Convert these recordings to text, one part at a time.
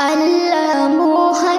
الله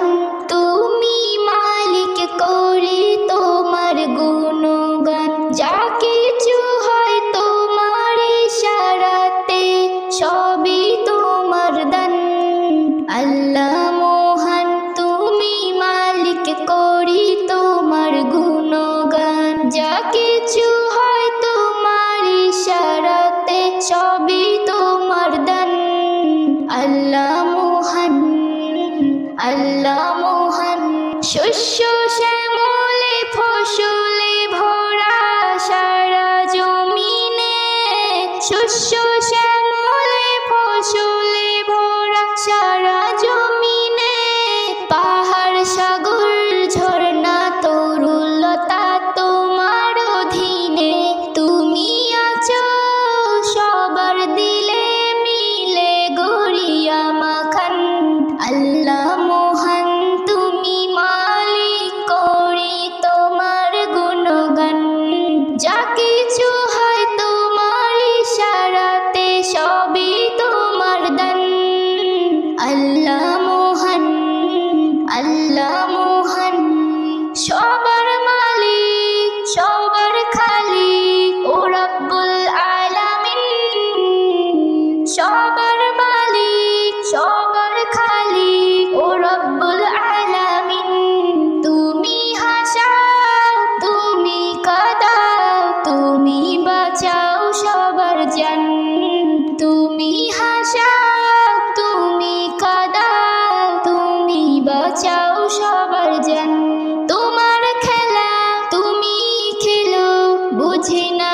বুঝি না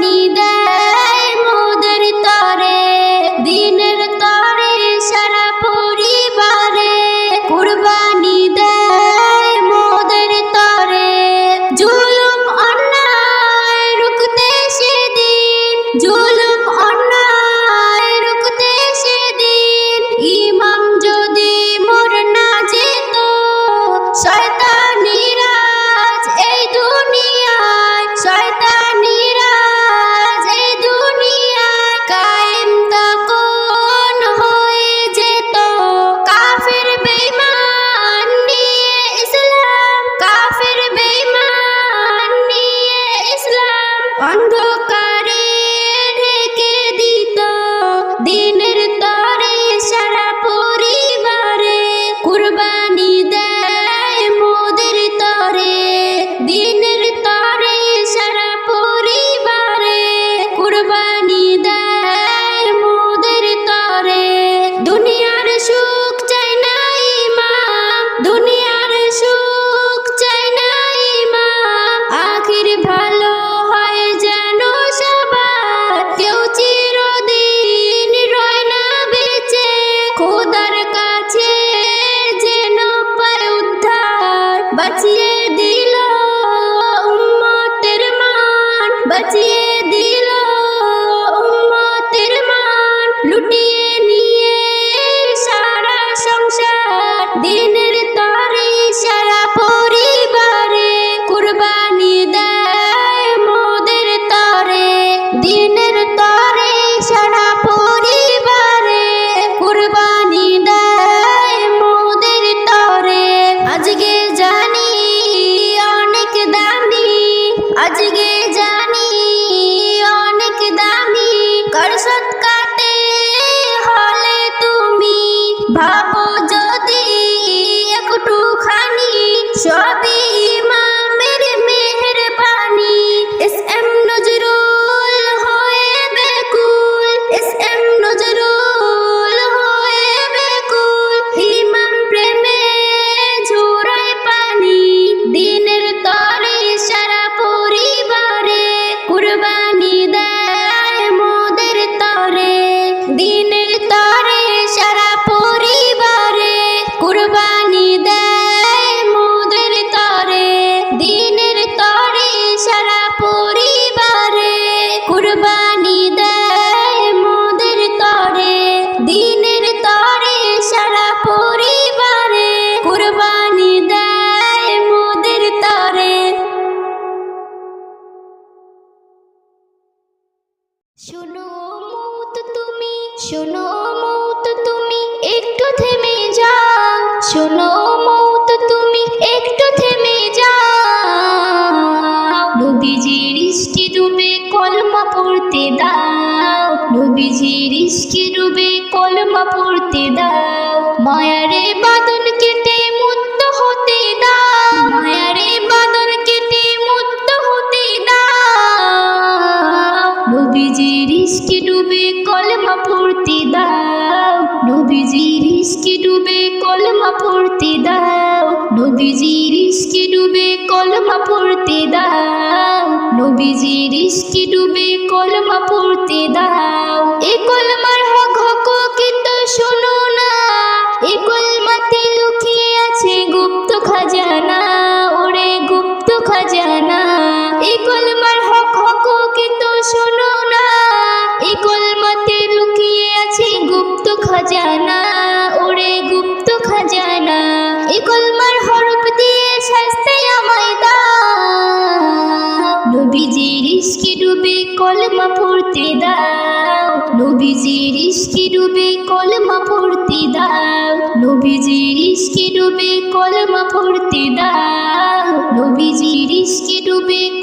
你的。syarat তুমি কলমা পড়তে দাও। এ কলমার হক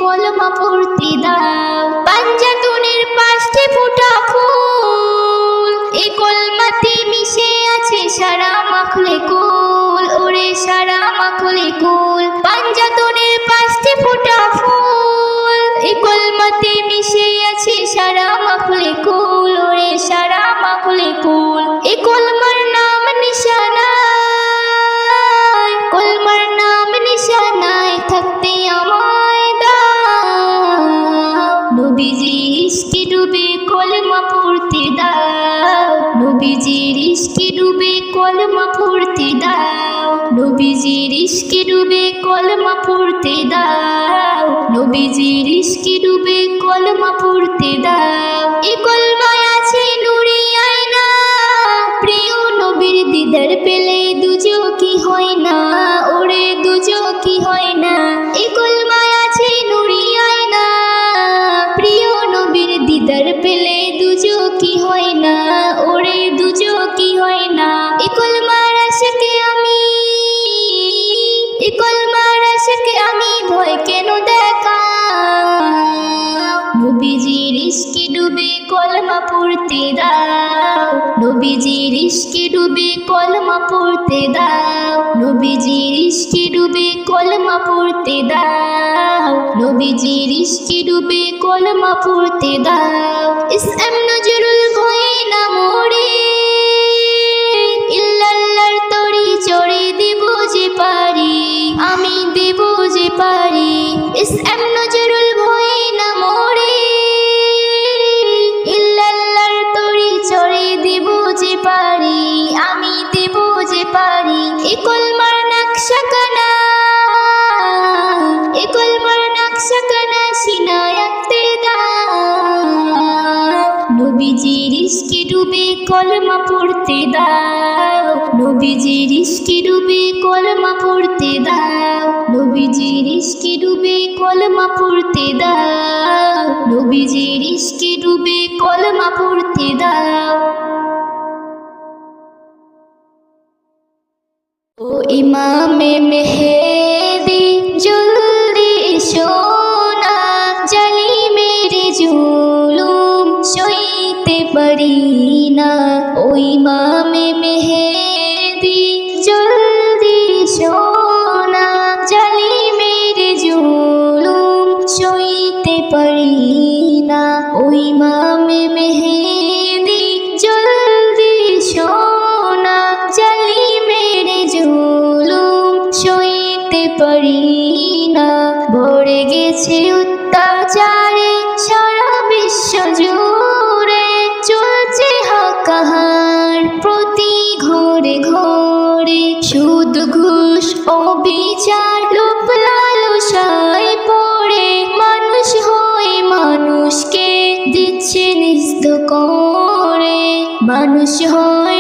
কলমা পড়তে দাও পড়তে দাও। নবীজির ইশকে ডুবে কলমা পড়তে দাও। নবীজির ইশকে ডুবে কলমা পড়তে দাও। নবীজির ইশকে ডুবে কলমা পড়তে দাও। ইস এম নজরুল ভয়ে না মোড়ে ইল্লাল্লার তরি চড়ে যে পারি। আমি দেবো যে পারি। ইস এম নজরুল কলমার নকশা কানা এ কলমার নকশা কানা সিনায়াতে নবীজির ইস্কি ডুবে কলমা পড়তে দাও নবীজির ইস্কি ডুবে কলমা দাও নবীজির ইস্কি ডুবে কলমা পড়তে দাও নবীজির ইস্কি ডুবে কলমা পড়তে দাও ইমামে মেহে ও বিচার লোপ লালসায় পড়ে মানুষ হয়ে মানুষকে দিচ্ছে নিস্ত করে। মানুষ হয়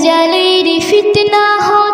দাজ্জালের ফিতনা হয়।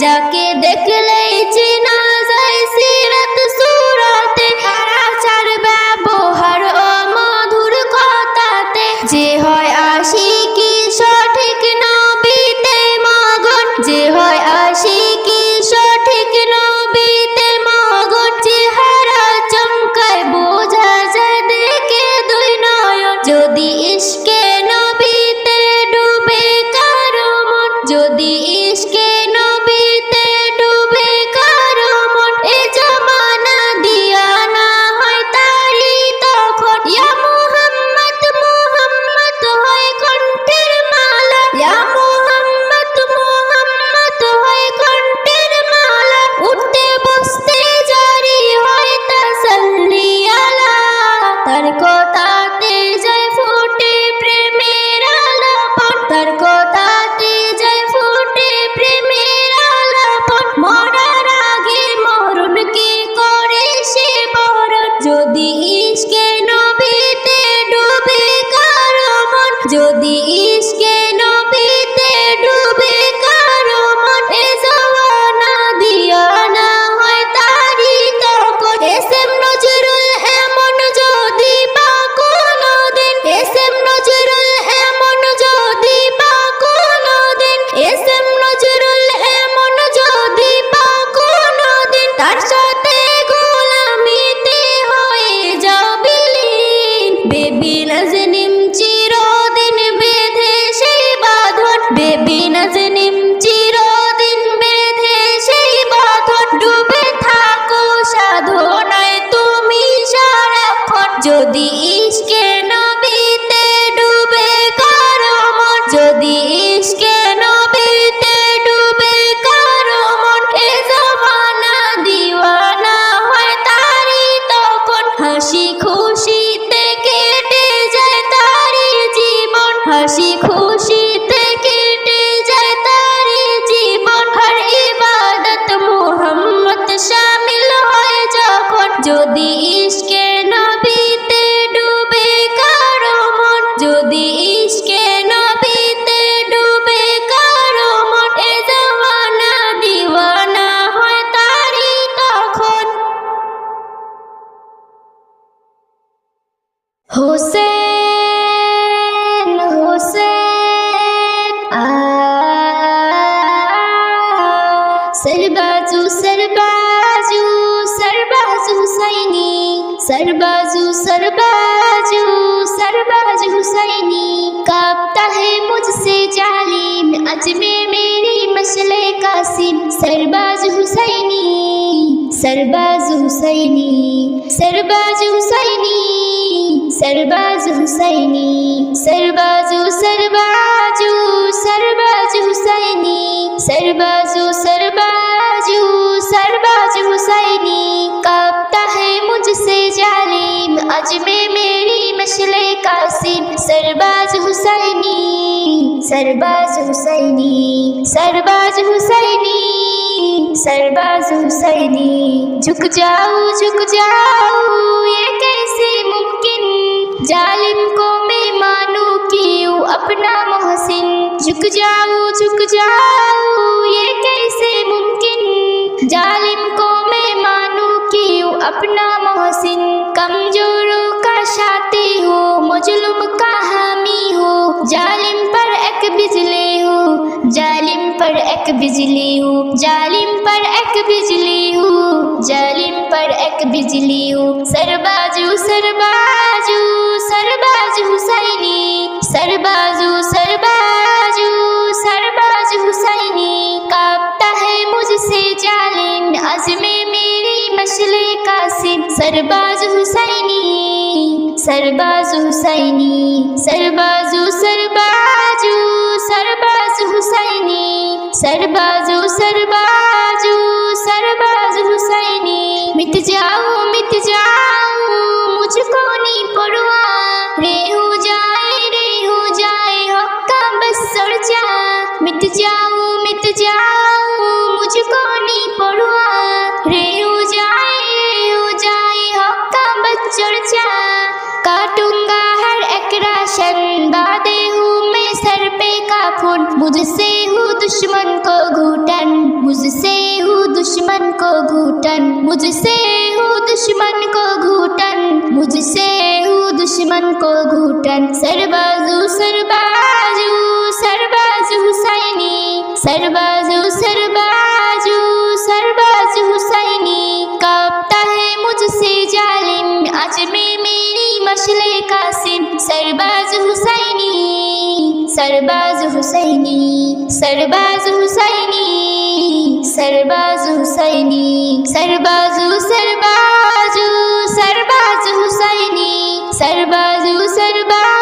যাকে দেখলেই চিন। తడుకోత ইশকে নবীতে ডুবে করো যদি سربازو سربازو سرباز حسینی کاپتا ہے مجھ سے جالین میں میری مشل قاسم سرباز حسینی سرباز حسینی سرباز حسینی سرباز حسینی، سربازو سربازو سرباز حسینی، سربازو سر سرباز حسینی سرباز حسینی سرباز حسینی۔ جھک جاؤ جھک جاؤ، یہ کیسے ممکن؟ ظالم کو میں مانو کیوں اپنا محسن؟ جھک جاؤ جھک جاؤ، یہ کیسے ممکن؟ ظالم کو میں مانو کیوں اپنا محسن ایک بجلی ہوں، جالم پر ایک بجلی ہوں، جالم پر ایک بجلی ہوں۔ سربازو سربازو سرباز حسینی، سربازو سربازو سرباز حسینی۔ کاپتا ہے مجھ سے ظالم عزم میری مشل قاسم۔ سرباز حسینی سرباز حسینی، سربازو سرباز سرباز سرباز سرباز حسینی۔ مت جاؤ مت جاؤ، مجھ کو نہیں پڑوا رے ہو جائے، رے ہو جائے، حق کا بس سڑ جا۔ مت جاؤ पे का फुट मुझसे हूँ दुश्मन को घूटन मुझसे हूँ दुश्मन को घूटन मुझसे हूँ दुश्मन को घूटन मुझसे हूँ दुश्मन को घूटन सरबाजू सरबाजू सरबाजू हुसैनी सरबाजू सरबाजू सरबाज हुसैनी सरबाज हुसैनी सरबाज हुसैनी सरबाजू सरबाजू सरबाज हुसैनी सरबाजू सरबाजू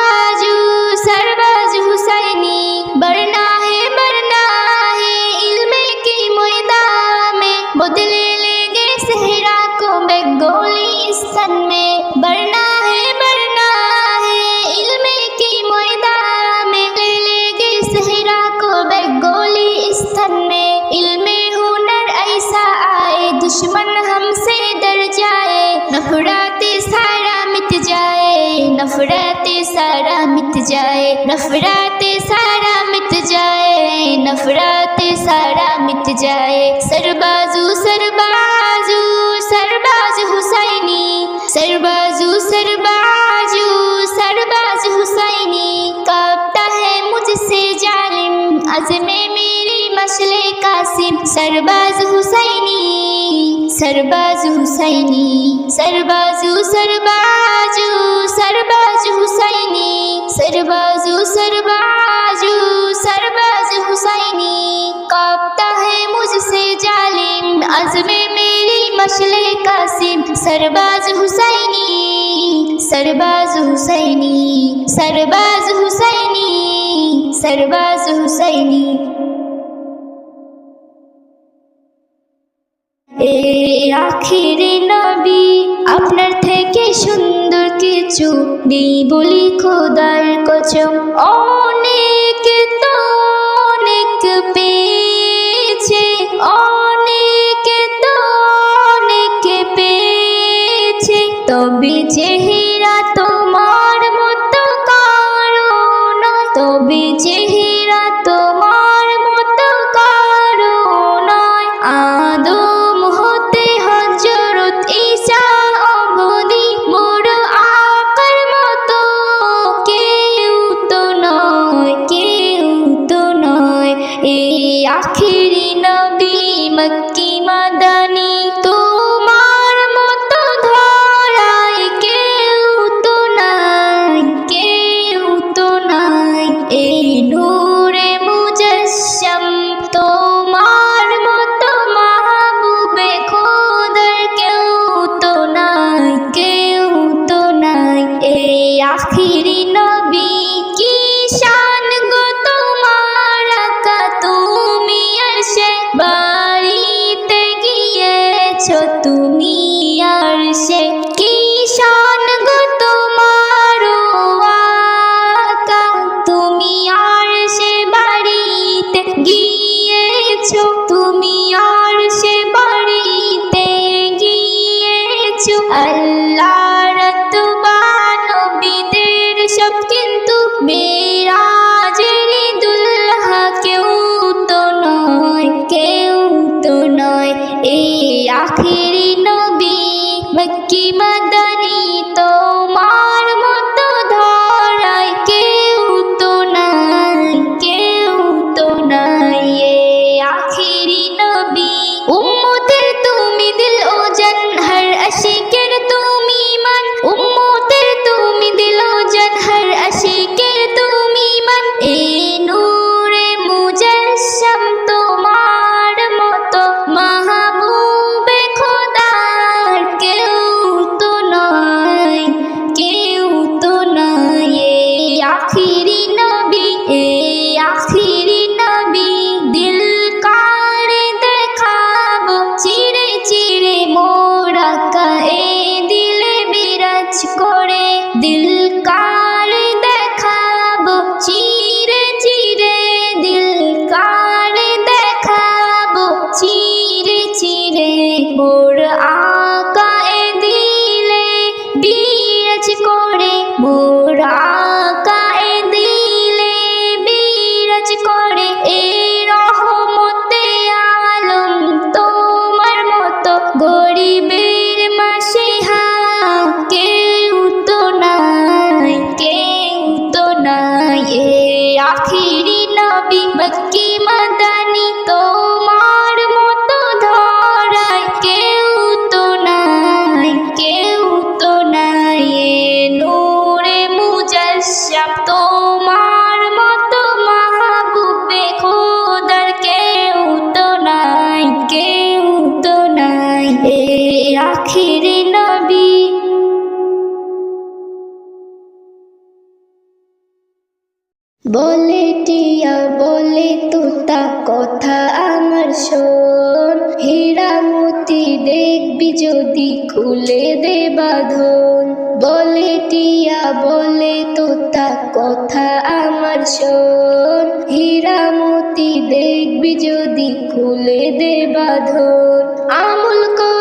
سربازو سربازو سربازو حسینی، سربازو سربازو سرباز حسینی۔ کاپتا ہے مجھ سے جالم، عزم میری مشل قاسم۔ سرباز حسینی سرباز حسینی سرباز حسینی سرباز আখিরে নবী, আপনার থেকে সুন্দর কিছু নেই বলি খোদার কচম অনেক তো অনেক পেয়েছে অনেক কথা আমার শোন। হীরামতি দেখবি যদি খুলে দে বাঁধন। বলে টিয়া, বলে তোতা, কথা আমার শোন। হীরামতি দেখবি যদি খুলে দে বাঁধন। আমল কর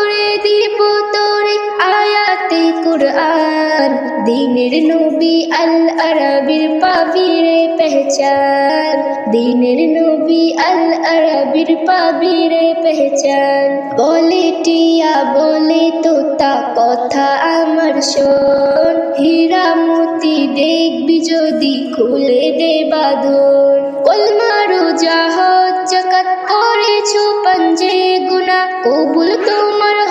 কুরআন, দিনের নবী আল আরবির পাবিরে পেহচান, দিনের নবী আল আরবির পাবিরে পেহচান। বলে টিয়া, বলে তোতা, কথা আমার শোন। হীরা মতি দেখবি যদি, খুলে দে বাদর। কলমারু জাহাজ জগৎ করেছ পঞ্জে গুনা কবুল তোমার